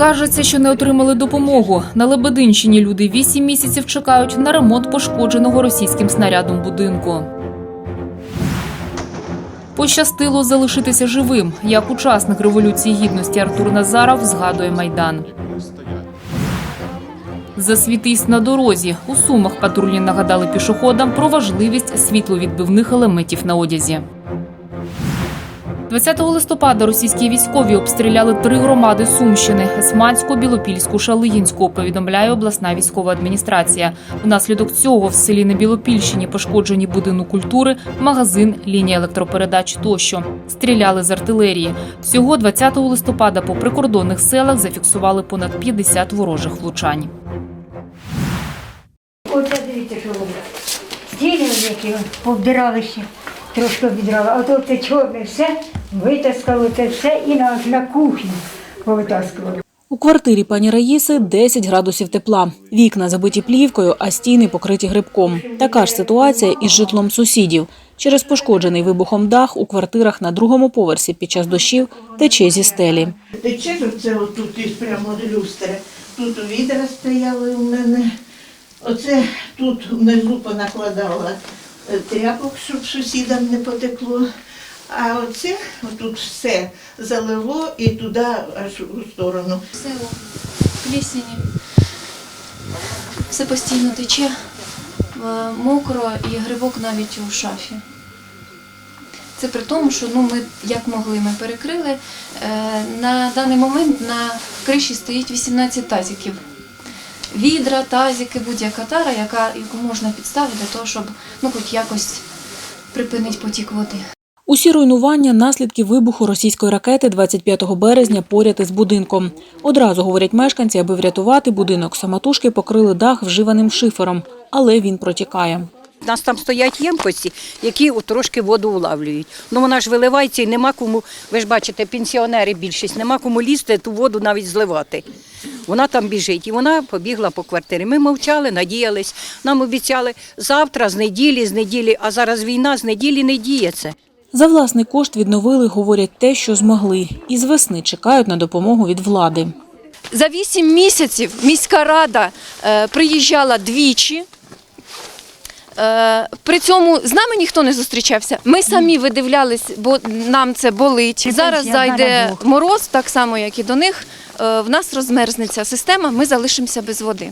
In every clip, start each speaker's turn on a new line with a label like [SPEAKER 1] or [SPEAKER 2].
[SPEAKER 1] Скаржаться, що не отримали допомогу. На Лебединщині люди вісім місяців чекають на ремонт пошкодженого російським снарядом будинку. Пощастило залишитися живим. Як учасник революції гідності Артур Назаров згадує майдан. Засвітись на дорозі. У сумах патрульні нагадали пішоходам про важливість світловідбивних елементів на одязі. 20 листопада російські військові обстріляли три громади Сумщини: Есманську, Білопільську, Шалиїнську. Повідомляє обласна військова адміністрація. Внаслідок цього в селі на Білопільщині пошкоджені будинок культури, магазин, лінія електропередач тощо. Стріляли з артилерії. Всього 20 листопада по прикордонних селах зафіксували понад 50 ворожих влучань.
[SPEAKER 2] Оце дивіться, що роблять. Стіни які повдирали ще, трошки обідрали. А то це чорне все, витаскали це все і на, на кухню повитаскували.
[SPEAKER 3] У квартирі пані Раїси 10 градусів тепла. Вікна забиті плівкою, а стіни покриті грибком. Така ж ситуація із житлом сусідів. Через пошкоджений вибухом дах у квартирах на другому поверсі під час дощів тече зі стелі.
[SPEAKER 4] Тече це отут із прямо люстри. Тут відра стояли у мене. Оце тут внизу понакладала тряпок, щоб сусідам не потекло. А оце тут все залило і туди аж у сторону.
[SPEAKER 5] Все у плісені. Все постійно тече, е, мокро і грибок навіть у шафі. Це при тому, що ну, ми як могли, ми перекрили. Е, На даний момент на криші стоїть 18 тазиків. Відра, тазики, будь-яка тара, яка, яку можна підставити для того, щоб ну, хоч якось припинити потік води.
[SPEAKER 3] Усі руйнування – наслідки вибуху російської ракети 25 березня поряд із будинком. Одразу, говорять мешканці, аби врятувати будинок, самотужки покрили дах вживаним шифером, але він протікає.
[SPEAKER 6] У нас там стоять ємкості, які трошки воду улавлюють. Ну вона ж виливається і нема кому, ви ж бачите, пенсіонери більшість, нема кому лізти ту воду навіть зливати. Вона там біжить і вона побігла по квартирі. Ми мовчали, надіялись. Нам обіцяли завтра, з неділі, з неділі, а зараз війна, з неділі не діє це.
[SPEAKER 3] За власний кошт відновили, говорять, те, що змогли. І з весни чекають на допомогу від влади.
[SPEAKER 7] За вісім місяців міська рада е, приїжджала двічі. Е, при цьому з нами ніхто не зустрічався. Ми самі видивлялись, бо нам це болить. Зараз зайде мороз, так само як і до них. Е, в нас розмерзнеться система, ми залишимося без води.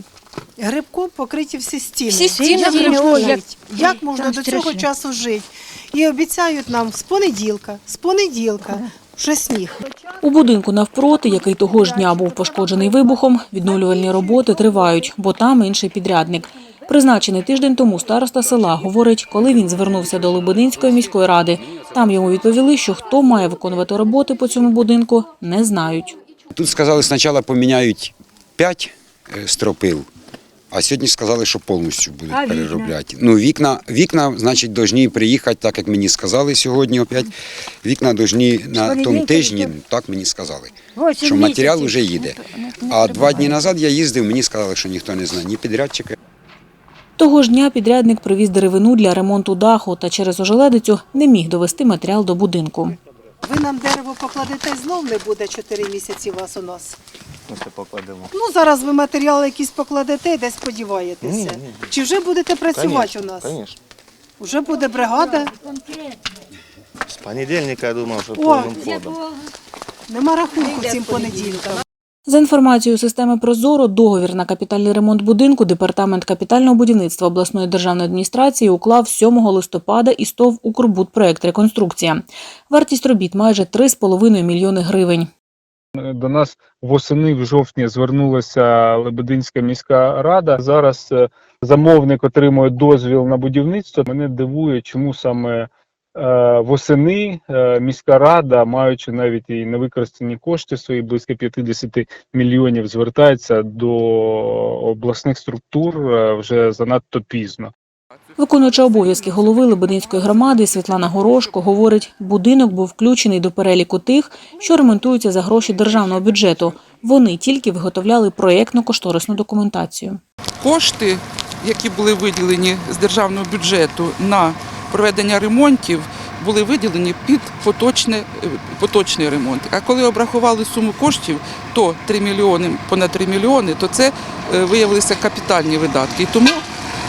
[SPEAKER 8] Грибком покриті всі стіни.
[SPEAKER 7] Всі стіни
[SPEAKER 2] Стіни,
[SPEAKER 7] грибком.
[SPEAKER 2] як-
[SPEAKER 8] Як можна
[SPEAKER 2] Там
[SPEAKER 8] до цього часу жити? І обіцяють нам з понеділка, з понеділка, вже сніг.
[SPEAKER 3] У будинку навпроти, який того ж дня був пошкоджений вибухом, відновлювальні роботи тривають, бо там інший підрядник. Призначений тиждень тому староста села говорить, коли він звернувся до Лебединської міської ради. Там йому відповіли, що хто має виконувати роботи по цьому будинку, не знають.
[SPEAKER 9] Тут сказали, спочатку поміняють 5 стропил, а сьогодні сказали, що повністю будуть
[SPEAKER 2] А вікна?
[SPEAKER 9] переробляти. Ну, вікна, вікна, значить, повинні приїхати, так як мені сказали сьогодні опять. Вікна повинні на тому тижні, так мені сказали, що матеріал вже їде. А два дні назад я їздив, мені сказали, що ніхто не знає, ні підрядчика.
[SPEAKER 3] Того ж дня підрядник привіз деревину для ремонту даху та через ожеледицю не міг довести матеріал до будинку.
[SPEAKER 8] Ви нам дерево покладете, знов не буде 4 місяці вас у нас.
[SPEAKER 10] Ми це покладемо.
[SPEAKER 8] Ну, зараз ви матеріали якісь покладете і десь сподіваєтеся. Чи вже будете працювати у нас?
[SPEAKER 10] Звісно.
[SPEAKER 8] Вже буде бригада,
[SPEAKER 10] З понедільника, я думав, що повним ходом.
[SPEAKER 8] нема рахунку цим понеділкам.
[SPEAKER 3] За інформацією системи Прозоро, договір на капітальний ремонт будинку департамент капітального будівництва обласної державної адміністрації уклав 7 листопада із ТОВ «Укрбудпроект Реконструкція». Вартість робіт майже 3,5 мільйони гривень.
[SPEAKER 11] До нас восени в жовтні звернулася Лебединська міська рада. Зараз е, замовник отримує дозвіл на будівництво. Мене дивує, чому саме восени е, міська рада, маючи навіть і невикористані кошти свої близько 50 мільйонів, звертається до обласних структур е, вже занадто пізно.
[SPEAKER 3] Виконуюча обов'язки голови Лебединської громади Світлана Горошко говорить, будинок був включений до переліку тих, що ремонтуються за гроші державного бюджету. Вони тільки виготовляли проєктно-кошторисну документацію.
[SPEAKER 12] кошти, які були виділені з державного бюджету на проведення ремонтів, були виділені під поточне, е, поточний ремонт. А коли обрахували суму коштів, то 3 мільйони, понад 3 мільйони, то це е, виявилися капітальні видатки. І тому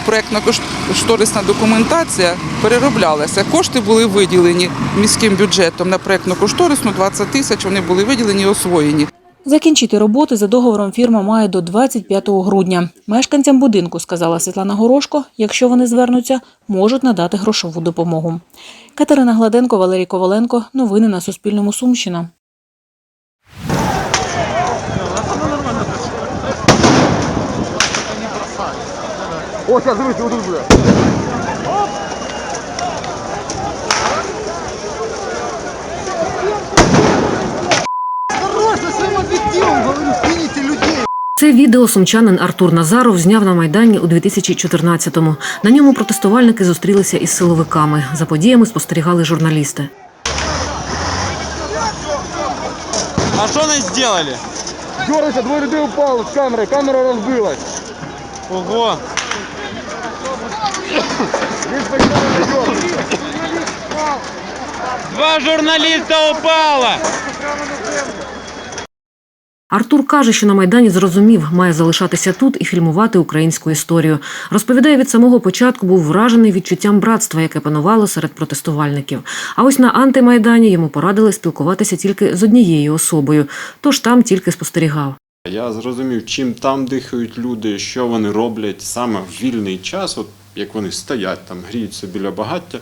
[SPEAKER 12] проєктна кошторисна документація перероблялася. Кошти були виділені міським бюджетом на проєктну кошторисну 20 тисяч. Вони були виділені і освоєні.
[SPEAKER 3] Закінчити роботи за договором фірма має до 25 грудня. Мешканцям будинку, сказала Світлана Горошко, якщо вони звернуться, можуть надати грошову допомогу. Катерина Гладенко, Валерій Коваленко. Новини на Суспільному. Сумщина.
[SPEAKER 13] Це відео сумчанин Артур Назаров зняв на майдані у 2014-му. На ньому протестувальники зустрілися із силовиками. За подіями спостерігали журналісти.
[SPEAKER 10] А что они сделали?
[SPEAKER 11] Дернувся, двоє людей упало з камери, камера розбилась.
[SPEAKER 10] Ого! Два журналиста упало!
[SPEAKER 13] Артур каже, що на майдані зрозумів, має залишатися тут і фільмувати українську історію. Розповідає, від самого початку був вражений відчуттям братства, яке панувало серед протестувальників. А ось на антимайдані йому порадили спілкуватися тільки з однією особою, тож там тільки спостерігав.
[SPEAKER 14] Я зрозумів, чим там дихають люди, що вони роблять саме в вільний час, от як вони стоять там, гріються біля багаття.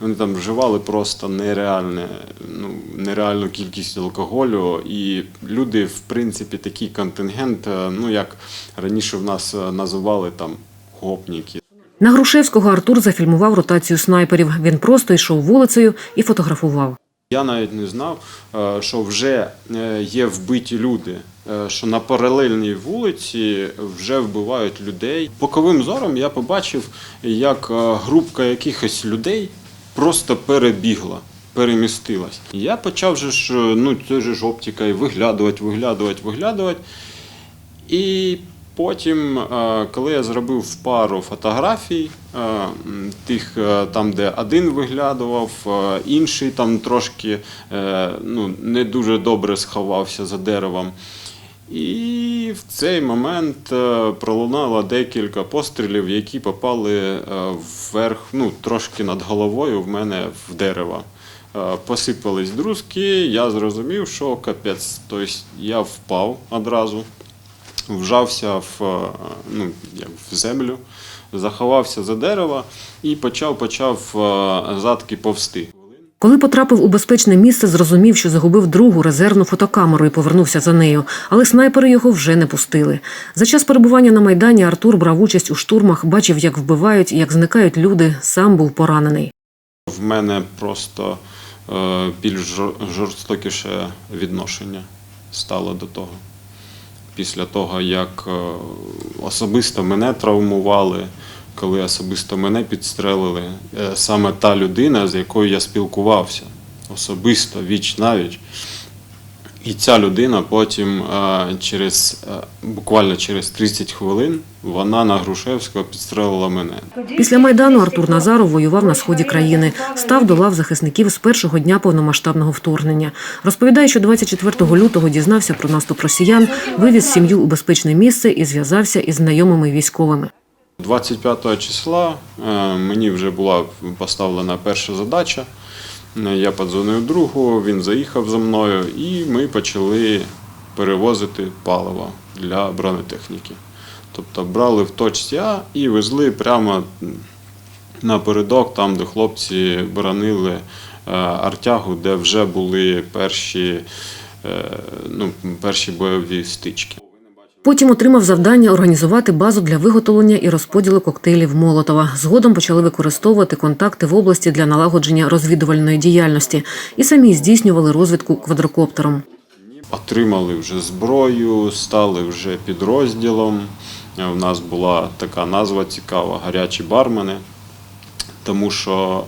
[SPEAKER 14] Вони там вживали просто нереальне, ну, нереальну кількість алкоголю. І люди, в принципі, такий контингент, е, ну як раніше в нас е, називали там гопніки.
[SPEAKER 13] На Грушевського Артур зафільмував ротацію снайперів. Він просто йшов вулицею і фотографував.
[SPEAKER 14] Я навіть не знав, е, що вже є вбиті люди, що на паралельній вулиці вже вбивають людей. Боковим зором я побачив, як групка якихось людей просто перебігла, перемістилась. Я почав же ж, е, ну це ж оптика, і виглядувати, виглядувати, виглядувати. І потім, е, коли я зробив пару фотографій, е, тих там, де один виглядував, інший там трошки ну, не дуже добре сховався за деревом. І в цей момент е, пролунало декілька пострілів, які попали е, вверх, ну, трошки над головою в мене в дерево. Е, Посипались друзки, я зрозумів, що капець. Тобто я впав одразу, вжався в, ну, в землю, заховався за дерево і почав, почав задки повсти.
[SPEAKER 13] Коли потрапив у безпечне місце, зрозумів, що загубив другу резервну фотокамеру і повернувся за нею, але снайпери його вже не пустили. За час перебування на майдані Артур брав участь у штурмах, бачив, як вбивають, як зникають люди. Сам був поранений.
[SPEAKER 14] В мене просто е, більш жорстокіше відношення стало до того. Після того, як е, особисто мене травмували, коли особисто мене підстрелили, е, саме та людина, з якою я спілкувався, особисто, віч навіч. І ця людина потім е, через е, буквально через 30 хвилин вона на Грушевського підстрелила мене.
[SPEAKER 13] Після майдану Артур Назаров воював на сході країни, став до лав захисників з першого дня повномасштабного вторгнення. Розповідає, що 24 лютого дізнався про наступ росіян, вивіз сім'ю у безпечне місце і зв'язався із знайомими військовими.
[SPEAKER 14] 25 числа е, мені вже була поставлена перша задача. Е, Я подзвонив другу, він заїхав за мною, і ми почали перевозити паливо для бронетехніки. Тобто брали в точці А і везли прямо напередок, там, де хлопці боронили е, Артягу, де вже були перші, ну, перші бойові стички.
[SPEAKER 13] Потім отримав завдання організувати базу для виготовлення і розподілу коктейлів Молотова. Згодом почали використовувати контакти в області для налагодження розвідувальної діяльності і самі здійснювали розвідку квадрокоптером.
[SPEAKER 14] Отримали вже зброю, стали вже підрозділом. У нас була така назва цікава гарячі бармени. Тому що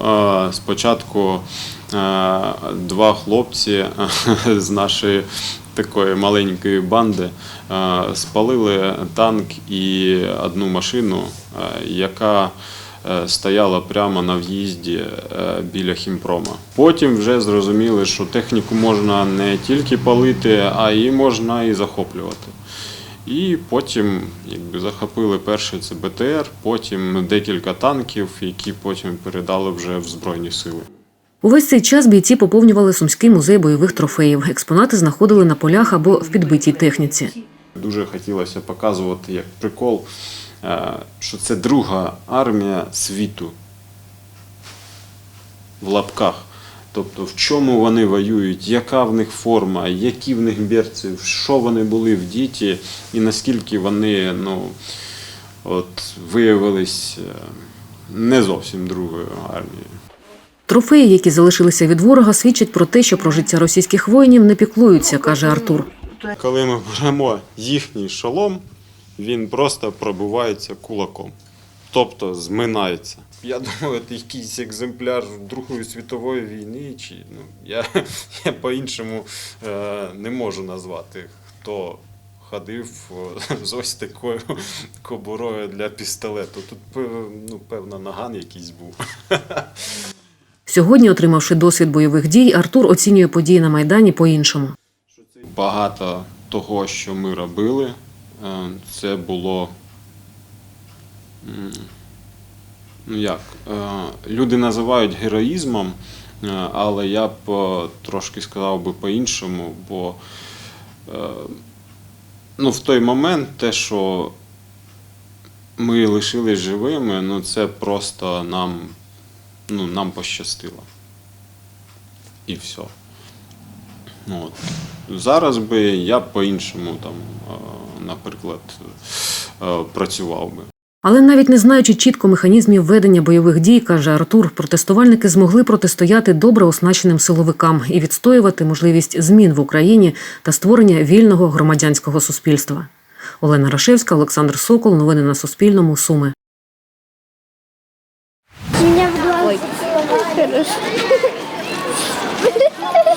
[SPEAKER 14] е, спочатку е, два хлопці е, з нашої такої маленької банди е, спалили танк і одну машину, е, яка е, стояла прямо на в'їзді біля хімпрома. Потім вже зрозуміли, що техніку можна не тільки палити, а і можна і захоплювати. І потім якби, захопили перший це БТР, потім декілька танків, які потім передали вже в Збройні сили.
[SPEAKER 15] Увесь цей час бійці поповнювали сумський музей бойових трофеїв. Експонати знаходили на полях або в підбитій техніці.
[SPEAKER 14] Дуже хотілося показувати як прикол, е, що це друга армія світу в лапках. Тобто, в чому вони воюють, яка в них форма, які в них берці, що вони були в діті, і наскільки вони ну, от, виявились е, не зовсім другою армією.
[SPEAKER 15] Трофеї, які залишилися від ворога, свідчать про те, що про життя російських воїнів не піклуються, каже Артур.
[SPEAKER 14] Коли ми беремо їхній шолом, він просто пробивається кулаком, тобто зминається. Я думаю, це якийсь екземпляр Другої світової війни, чи ну, я, я по-іншому е, не можу назвати, хто ходив е, з ось такою кобурою для пістолету. Тут ну, певно наган якийсь був.
[SPEAKER 15] Сьогодні, отримавши досвід бойових дій, Артур оцінює події на майдані по-іншому.
[SPEAKER 14] Багато того, що ми робили, е, це було. Ну як, е, люди називають героїзмом, е, але я б трошки сказав би по-іншому, бо ну, в той момент те, що ми лишились живими, ну це просто нам, ну, нам пощастило. І все. От. Зараз би я по-іншому там, е, наприклад, е, працював би.
[SPEAKER 15] Але навіть не знаючи чітко механізмів ведення бойових дій, каже Артур, протестувальники змогли протистояти добре оснащеним силовикам і відстоювати можливість змін в Україні та створення вільного громадянського суспільства. Олена Рашевська, Олександр Сокол. Новини на Суспільному. Суми.
[SPEAKER 16] Хорошо.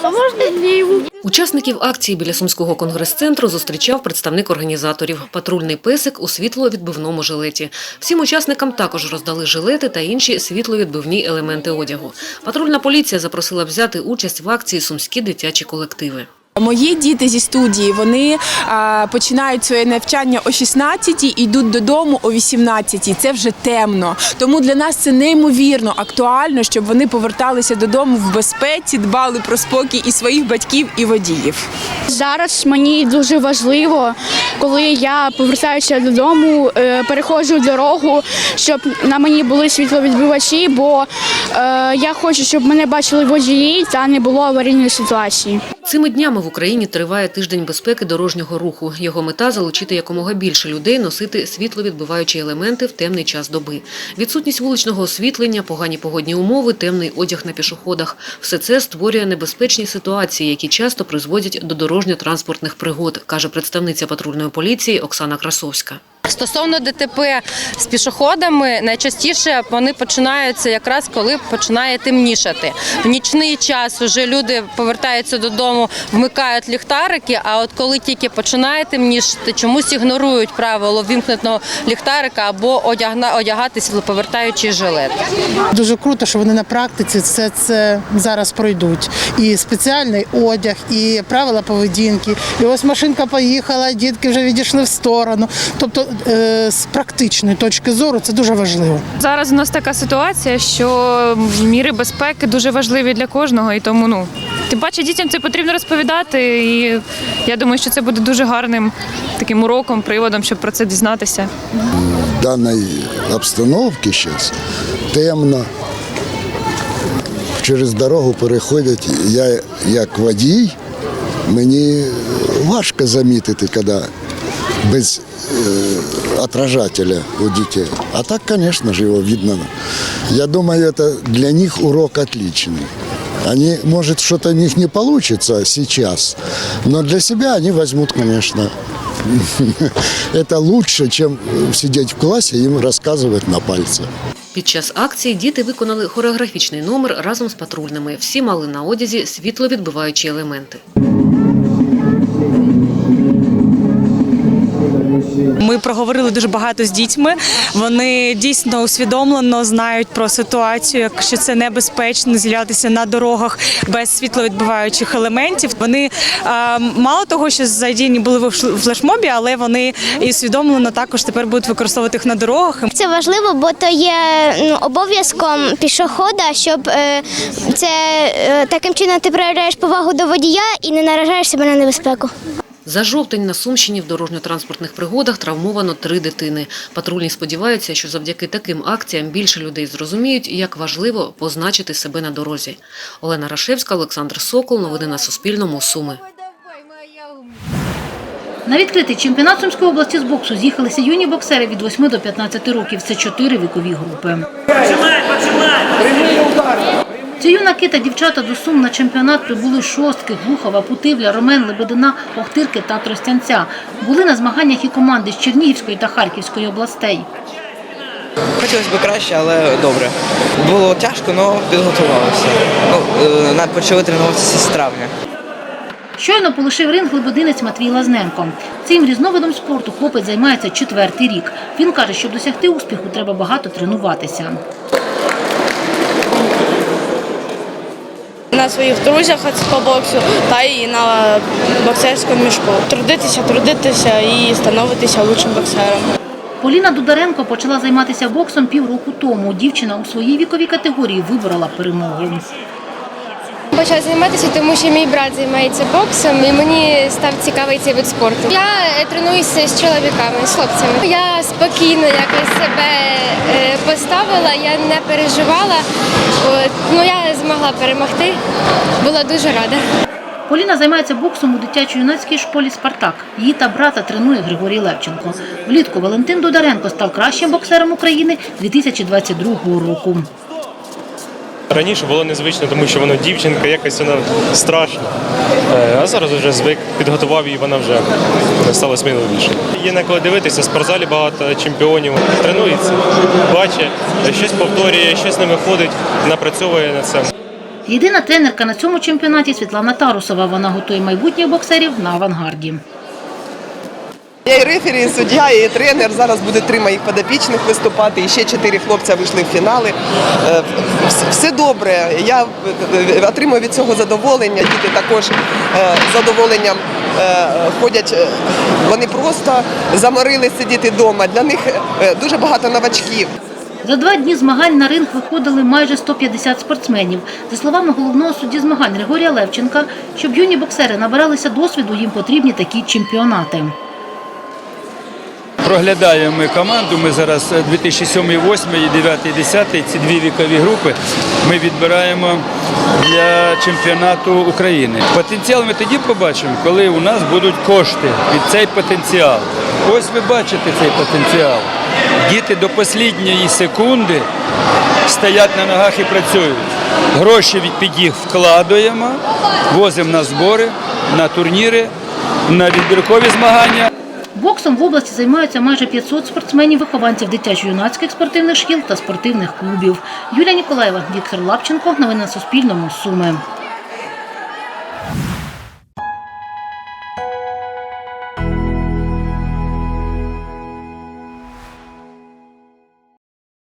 [SPEAKER 16] А?
[SPEAKER 15] Учасників акції біля сумського конгрес-центру зустрічав представник організаторів. Патрульний песик у світловідбивному жилеті. Всім учасникам також роздали жилети та інші світловідбивні елементи одягу. Патрульна поліція запросила взяти участь в акції сумські дитячі колективи.
[SPEAKER 8] Мої діти зі студії вони а, починають своє навчання о 16-й і йдуть додому о 18-й. Це вже темно. Тому для нас це неймовірно актуально, щоб вони поверталися додому в безпеці, дбали про спокій і своїх батьків, і водіїв.
[SPEAKER 16] Зараз мені дуже важливо, коли я повертаюся додому, е, переходжу дорогу, щоб на мені були світловідбивачі, бо е, я хочу, щоб мене бачили водії та не було аварійної ситуації.
[SPEAKER 15] Цими днями в Україні триває тиждень безпеки дорожнього руху. Його мета залучити якомога більше людей носити світловідбиваючі елементи в темний час доби. Відсутність вуличного освітлення, погані погодні умови, темний одяг на пішоходах все це створює небезпечні ситуації, які часто призводять до дорожньо-транспортних пригод, каже представниця патрульної поліції Оксана Красовська.
[SPEAKER 17] Стосовно ДТП з пішоходами, найчастіше вони починаються якраз коли починає темнішати. В нічний час вже люди повертаються додому, вмикають ліхтарики. А от коли тільки починає темнішати, чомусь ігнорують правило вімкненого ліхтарика або одягна- одягати світлоповертаючий жилет.
[SPEAKER 18] Дуже круто, що вони на практиці все це зараз пройдуть. І спеціальний одяг, і правила поведінки. І ось машинка поїхала, дітки вже відійшли в сторону. Тобто, з практичної точки зору це дуже важливо.
[SPEAKER 19] Зараз у нас така ситуація, що міри безпеки дуже важливі для кожного, і тому ну тим паче дітям це потрібно розповідати. І я думаю, що це буде дуже гарним таким уроком, приводом, щоб про це дізнатися.
[SPEAKER 20] В даній обстановці зараз темно. Через дорогу переходять. Я як водій, мені важко замітити, коли без отражателя у детей. А так, конечно же, его видно. Я думаю, это для них урок отличный. Они, может, что-то у них не получится сейчас, но для себя они возьмут, конечно, это лучше, чем сидеть в классе и им рассказывать на пальцах.
[SPEAKER 15] Під час акції діти виконали хореографічний номер разом з патрульними. Всі мали на одязі світловідбиваючі елементи.
[SPEAKER 19] Ми проговорили дуже багато з дітьми. Вони дійсно усвідомлено знають про ситуацію, якщо це небезпечно з'являтися на дорогах без світловідбиваючих елементів. Вони е, мало того, що задіяні були в флешмобі, але вони і усвідомлено також тепер будуть використовувати їх на дорогах.
[SPEAKER 21] Це важливо, бо то є обов'язком пішохода, щоб е, це е, таким чином ти проявляєш повагу до водія і не наражаєш себе на небезпеку.
[SPEAKER 15] За жовтень на Сумщині в дорожньо-транспортних пригодах травмовано три дитини. Патрульні сподіваються, що завдяки таким акціям більше людей зрозуміють, як важливо позначити себе на дорозі. Олена Рашевська, Олександр Сокол. Новини на Суспільному. Суми.
[SPEAKER 18] На відкритий чемпіонат Сумської області з боксу з'їхалися юні боксери від 8 до 15 років. Це чотири вікові групи. Ці юнаки та дівчата до Сум на чемпіонат прибули шостки, Глухова, Путивля, Ромен, Лебедина, Охтирки та Тростянця. Були на змаганнях і команди з Чернігівської та Харківської областей.
[SPEAKER 22] Хотілося б краще, але добре. Було тяжко, але підготувалися. Ну, е, почали тренуватися з травня.
[SPEAKER 18] Щойно полишив ринг лебединець Матвій Лазненко. Цим різновидом спорту хлопець займається четвертий рік. Він каже, щоб досягти успіху, треба багато тренуватися.
[SPEAKER 23] На своїх друзях по боксу та і на боксерському мішку. Трудитися, трудитися і становитися лучшим боксером.
[SPEAKER 18] Поліна Дударенко почала займатися боксом півроку тому. Дівчина у своїй віковій категорії виборола перемогу.
[SPEAKER 24] Почала займатися, тому що мій брат займається боксом і мені став цікавий цей вид спорту. Я е, тренуюся з чоловіками, з хлопцями. Я спокійно якось себе е, поставила, я не переживала. От, ну я змогла перемогти. Була дуже рада.
[SPEAKER 18] Поліна займається боксом у дитячо-юнацькій школі Спартак. Її та брата тренує Григорій Левченко. Влітку Валентин Дударенко став кращим боксером України 2022 року.
[SPEAKER 25] Раніше було незвично, тому що вона дівчинка, якось вона страшна. Е, А зараз вже звик, підготував її, вона вже стала сміливіше. Є на кого дивитися, в спортзалі багато чемпіонів. Тренується, бачить, щось повторює, щось не виходить, напрацьовує над цим.
[SPEAKER 18] Єдина тренерка на цьому чемпіонаті Світлана Тарусова. Вона готує майбутніх боксерів на авангарді.
[SPEAKER 26] Я і рефері, і суддя, і тренер. Зараз буде три моїх подопічних виступати. І ще чотири хлопця вийшли в фінали. Е, Все добре. Я е, отримую від цього задоволення. Діти також е, з задоволенням е, ходять. Е, Вони просто заморились сидіти вдома. Для них е, дуже багато новачків.
[SPEAKER 18] За два дні змагань на ринг виходили майже 150 спортсменів. За словами головного судді змагань Григорія Левченка, щоб юні боксери набиралися досвіду, їм потрібні такі чемпіонати.
[SPEAKER 12] Проглядаємо ми команду. Ми зараз е, 2007, 2008, 9, 10, ці дві вікові групи ми відбираємо для чемпіонату України. Потенціал ми тоді побачимо, коли у нас будуть кошти під цей потенціал. Ось ви бачите цей потенціал. Діти до останньої секунди стоять на ногах і працюють. Гроші під їх вкладаємо, возимо на збори, на турніри, на відбіркові змагання.
[SPEAKER 18] Боксом в області займаються майже 500 спортсменів-вихованців дитячо-юнацьких спортивних шкіл та спортивних клубів. Юлія Ніколаєва, Віктор Лапченко. Новини на Суспільному. Суми.